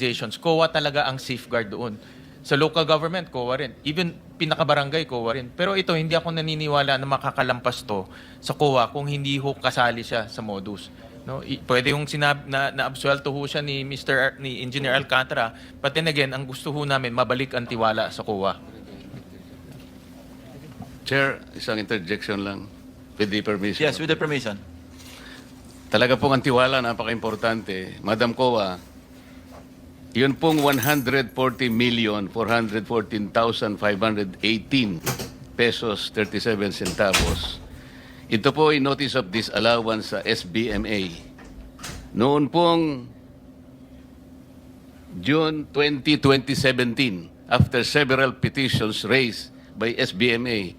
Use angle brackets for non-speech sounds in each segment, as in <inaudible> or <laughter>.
organizations, COA talaga ang safeguard doon. Sa local government, COA rin. Even pinaka-barangay, COA rin. Pero ito, hindi ako naniniwala na makakalampas to sa COA kung hindi ho kasali siya sa modus. No, I- pwede yung sinab na naabsuelto ho siya ni Mr. Ar- ni Engineer Alcantara. But then again, ang gusto ho namin mabalik ang tiwala sa COA. Chair, isang interjection lang. With the permission. Yes, with the permission. Talaga pong ang tiwala, napaka-importante. Madam Kowa, yun pong 140 million 414,518 pesos 37 centavos. Ito po ay notice of disallowance sa SBMA. Noon pong June 20, 2017, after several petitions raised by SBMA,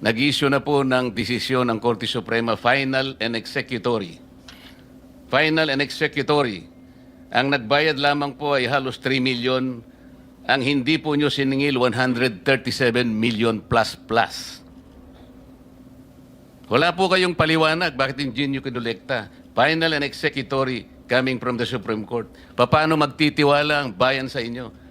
nag-issue na po ng desisyon ng Korte Suprema, final and executory. Final and executory. Ang nagbayad lamang po ay halos 3 million. Ang hindi po nyo siningil, 137 million plus plus. Wala po kayong paliwanag bakit hindi nyo kinolekta. Final and executory coming from the Supreme Court. Paano magtitiwala ang bayan sa inyo?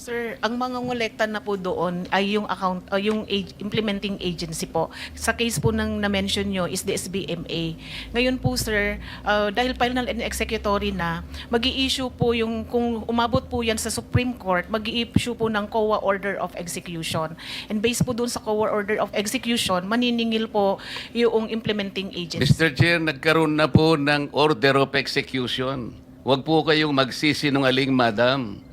Sir, ang mga ngolekta na po doon ay yung account uh, yung ag- implementing agency po. Sa case po ng na-mention nyo is the SBMA. Ngayon po sir, uh, dahil final and executory na, mag issue po yung kung umabot po yan sa Supreme Court, mag issue po ng COA Order of Execution. And based po doon sa COA Order of Execution, maniningil po yung implementing agency. Mr. Chair, nagkaroon na po ng order of execution. Huwag po kayong magsisinungaling, madam.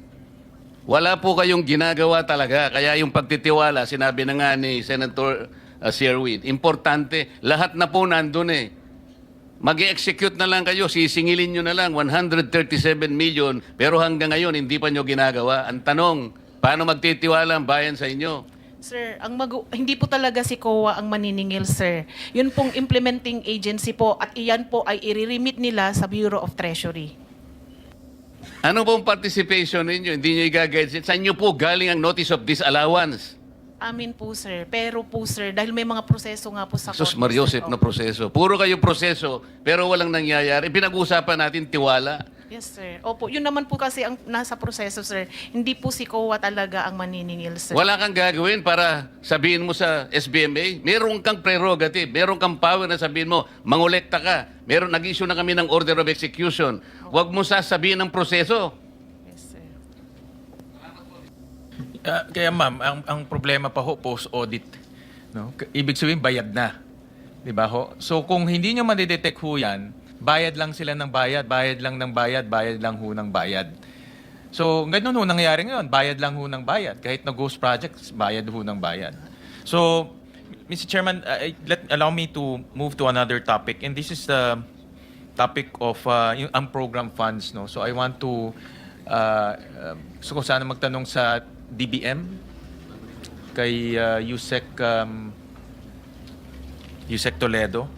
Wala po kayong ginagawa talaga. Kaya yung pagtitiwala, sinabi na nga ni Senator uh, Sherwin, importante, lahat na po nandun eh. mag execute na lang kayo, sisingilin nyo na lang 137 million, pero hanggang ngayon hindi pa nyo ginagawa. Ang tanong, paano magtitiwala ang bayan sa inyo? Sir, ang mag- hindi po talaga si COA ang maniningil, sir. Yun pong implementing agency po at iyan po ay i-remit nila sa Bureau of Treasury. Ano pong participation ninyo? Hindi nyo i-guide. Saan nyo po galing ang notice of disallowance? Amin po, sir. Pero po, sir, dahil may mga proseso nga po sa Sus Mariosep na proseso. Puro kayo proseso, pero walang nangyayari. Pinag-usapan natin tiwala. Yes, sir. Opo, yun naman po kasi ang nasa proseso, sir. Hindi po si COA talaga ang maniningil, sir. Wala kang gagawin para sabihin mo sa SBMA, meron kang prerogative, meron kang power na sabihin mo, mangolekta ka. Meron, nag-issue na kami ng order of execution. Huwag mo sasabihin ng proseso. Yes, sir. Ah, kaya ma'am, ang, ang problema pa ho, post-audit. No? K- Ibig sabihin, bayad na. Di ba ho? So kung hindi nyo madidetect ho yan, bayad lang sila ng bayad, bayad lang ng bayad, bayad lang ho ng bayad. So ganun ho nangyayari ngayon, bayad lang ho ng bayad. Kahit na ghost projects, bayad ho ng bayad. So, Mr. Chairman, uh, let, allow me to move to another topic. And this is the topic of uh, yung unprogrammed funds. No? So I want to, uh, uh, gusto ko sana magtanong sa DBM, kay uh, Yusek, um, Yusek Toledo.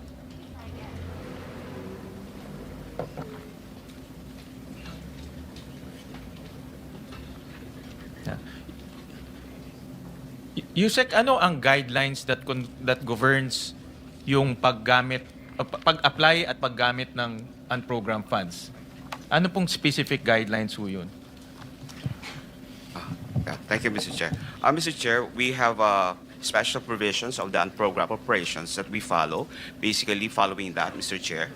Yusek, ano ang guidelines that con- that governs yung paggamit pa- pag-apply at paggamit ng unprogrammed funds? Ano pong specific guidelines ho yun? Yeah, Thank you, Mr. Chair. Uh, Mr. Chair, we have uh, special provisions of the unprogrammed operations that we follow. Basically, following that, Mr. Chair,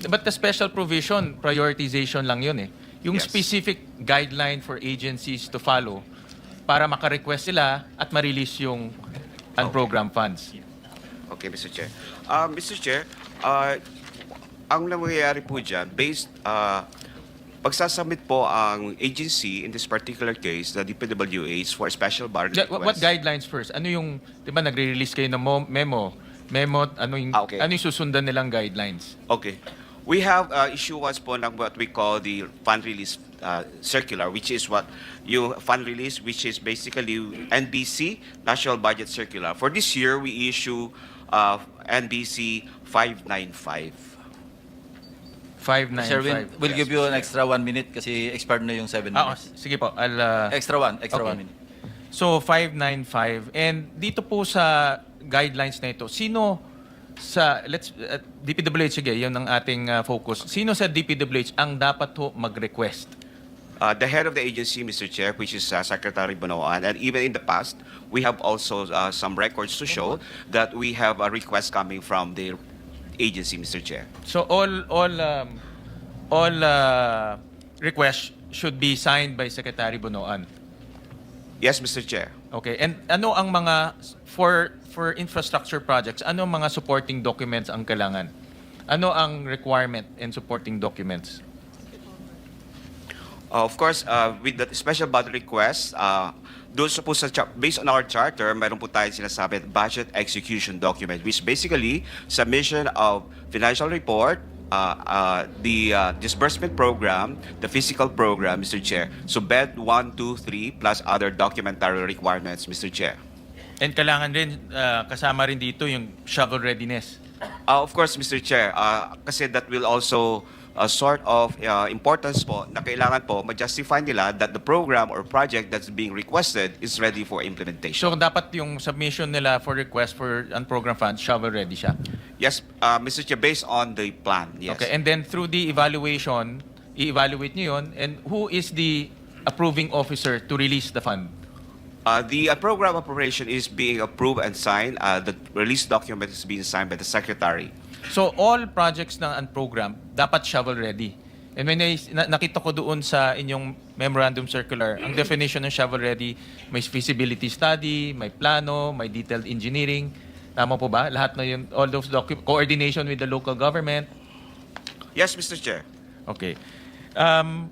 But the special provision, prioritization lang yun eh. Yung Yes. specific guideline for agencies to follow para makarequest sila at ma-release yung unprogrammed funds. Okay, Mr. Chair. Uh, Mr. Chair, uh, ang nangyayari po dyan, based, uh, pagsasubmit po ang agency, in this particular case, the DPWH for special bar Ja- request. what, what guidelines first? Ano yung, di ba nagre-release kayo ng mo- memo? Memo, ano yung, Ah, okay. ano yung susundan nilang guidelines? Okay. We have uh, issuance po ng what we call the fund release uh, circular, which is what you fund release, which is basically NBC National Budget Circular. For this year, we issue uh, NBC 595. 595. Sir, we'll, we'll Yes, give you an extra one minute kasi expired na yung seven Ah, oh, minutes. sige po. I'll, uh, Extra one, extra Okay. one minute. So 595 and dito po sa guidelines na ito, sino sa let's uh, DPWH sige, 'yun ang ating uh, focus. Sino sa DPWH ang dapat ho mag-request? Uh, the head of the agency, Mr. Chair, which is uh, Secretary Bonoan, and even in the past, we have also uh, some records to show that we have a request coming from the agency, Mr. Chair. So all all um, all uh, requests should be signed by Secretary Bonoan. Yes, Mr. Chair. Okay. And ano ang mga for for infrastructure projects, ano ang mga supporting documents ang kailangan? Ano ang requirement in supporting documents? Uh, of course, uh, with the special budget request, uh, doon sa po sa based on our charter, meron po tayong sinasabi at budget execution document, which basically submission of financial report, uh, uh, the uh, disbursement program, the physical program, Mr. Chair. So bed 1, 2, 3, plus other documentary requirements, Mr. Chair. And kailangan rin uh, kasama rin dito yung shovel readiness. Uh, of course, Mr. Chair, uh, kasi that will also uh, sort of uh, importance po na kailangan po ma-justify nila that the program or project that's being requested is ready for implementation. So dapat yung submission nila for request for unprogrammed funds shovel ready siya. Yes, uh, Mr. Chair, based on the plan, yes. Okay, and then through the evaluation, i-evaluate niyo yun and who is the approving officer to release the fund? Uh, the uh, program operation is being approved and signed. Uh, the release document is being signed by the Secretary. So all projects ng unprogrammed dapat shovel ready. And when I, na, nakita ko doon sa inyong memorandum circular, ang definition ng shovel ready, may feasibility study, may plano, may detailed engineering. Tama po ba? Lahat na yun, all those docu- coordination with the local government. Yes, Mr. Chair. Okay. Um,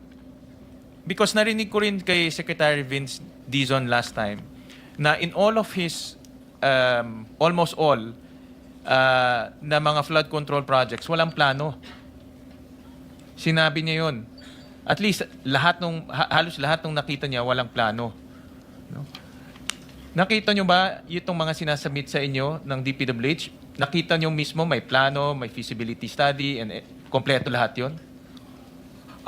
because narinig ko rin kay Secretary Vince Dizon last time na in all of his, um, almost all, uh, na mga flood control projects, walang plano. Sinabi niya yun. At least lahat nung, ha- halos lahat nung nakita niya, walang plano. No? Nakita nyo ba itong mga sinasubmit sa inyo ng DPWH? Nakita nyo mismo may plano, may feasibility study, and eh, kompleto lahat yon?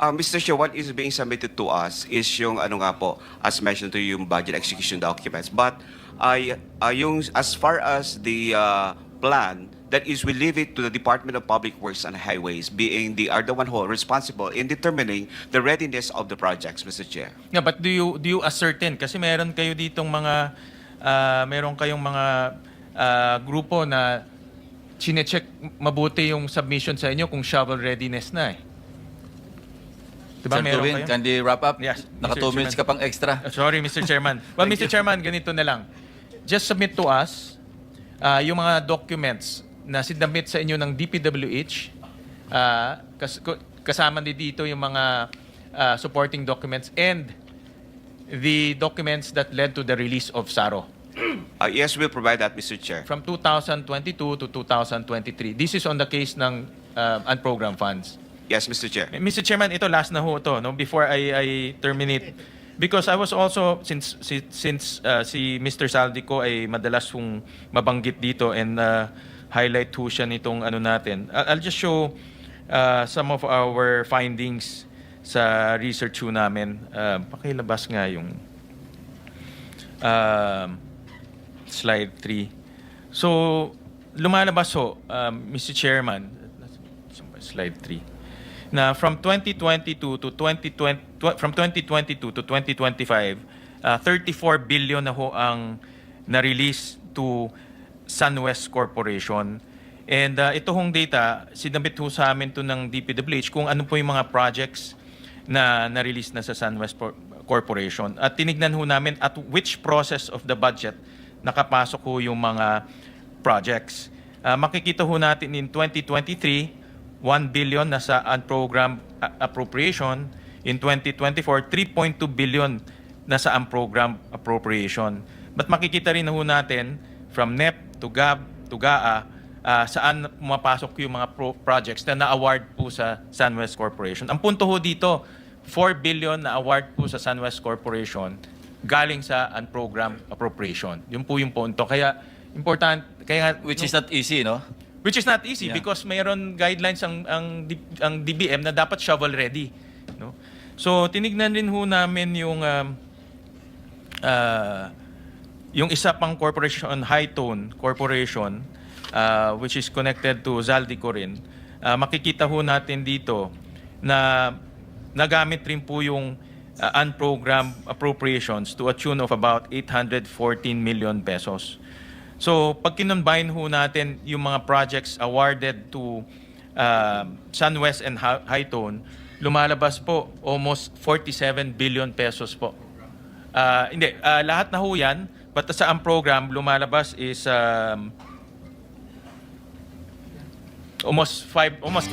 Uh, Mr. Chair, what is being submitted to us is yung ano nga po, as mentioned to you, yung budget execution documents. But I, uh, yung, as far as the uh, plan, that is we leave it to the Department of Public Works and Highways, being the are the one who are responsible in determining the readiness of the projects, Mr. Chair. Yeah, but do you do you ascertain kasi meron kayo ditong mga ah, meron kayong mga ah, grupo na chine-check mabuti yung submission sa inyo kung shovel readiness na eh. Diba Sir meron Tubin, kayo? can you wrap up? Yes, Naka Mr. 2 minutes ka Chairman. pang extra. Uh, Sorry, Mr. Chairman. <laughs> Well, Mr. Chairman, ganito na lang. Just submit to us uh, yung mga documents na sinabit sa inyo ng DPWH. Uh, kas- ko- kasama din dito yung mga uh, supporting documents and the documents that led to the release of SARO Uh, yes, we'll provide that, Mr. Chair. from 2022 to 2023. This is on the case ng uh, unprogrammed funds. Yes, Mr. Chair. Mr. Chairman, ito last na ho to, no, before I, I terminate. Because I was also, since, si, since uh, si Mr. Saldico ay madalas kong mabanggit dito and uh, highlight ho siya nitong ano natin, I'll just show uh, some of our findings sa research ho namin. Uh, pakilabas nga yung um, slide 3. So, lumalabas ho, um, Mr. Chairman, slide 3 na from 2022 to 2020 tw- from 2022 to 2025 uh, 34 billion na ho ang na-release to SunWest Corporation. And uh, ito hong data sinabit ho sa amin to ng DPWH kung ano po yung mga projects na na-release na sa SunWest Por- Corporation. At tinignan ho namin at which process of the budget nakapasok ho yung mga projects. Uh, makikita ho natin in 2023 1 billion nasa unprogrammed uh, appropriation. In 2024, 3.2 billion nasa unprogrammed appropriation. But makikita rin na ho natin from NEP to GAB to GAA uh, saan pumapasok yung mga pro- projects na na-award po sa SunWest Corporation. Ang punto ho dito, 4 billion na award po sa SunWest Corporation galing sa unprogrammed appropriation. Yun po yung punto. Kaya important, kaya Which is not easy, no? Which is not easy Yeah. because mayroon guidelines ang ang ang DBM na dapat shovel ready, no? So tinignan rin ho namin yung um, ah, yung isa pang corporation High Tone Corporation uh, which is connected to Zaldico rin, uh, makikita ho natin dito na nagamit rin po yung uh, unprogrammed appropriations to a tune of about 814 million pesos. So, pag kinonbine ho natin yung mga projects awarded to uh, SunWest and Hi- Hightone, lumalabas po almost 47 billion pesos po. Ah, hindi, ah, lahat na ho yan, but sa ang program, lumalabas is um, almost five, almost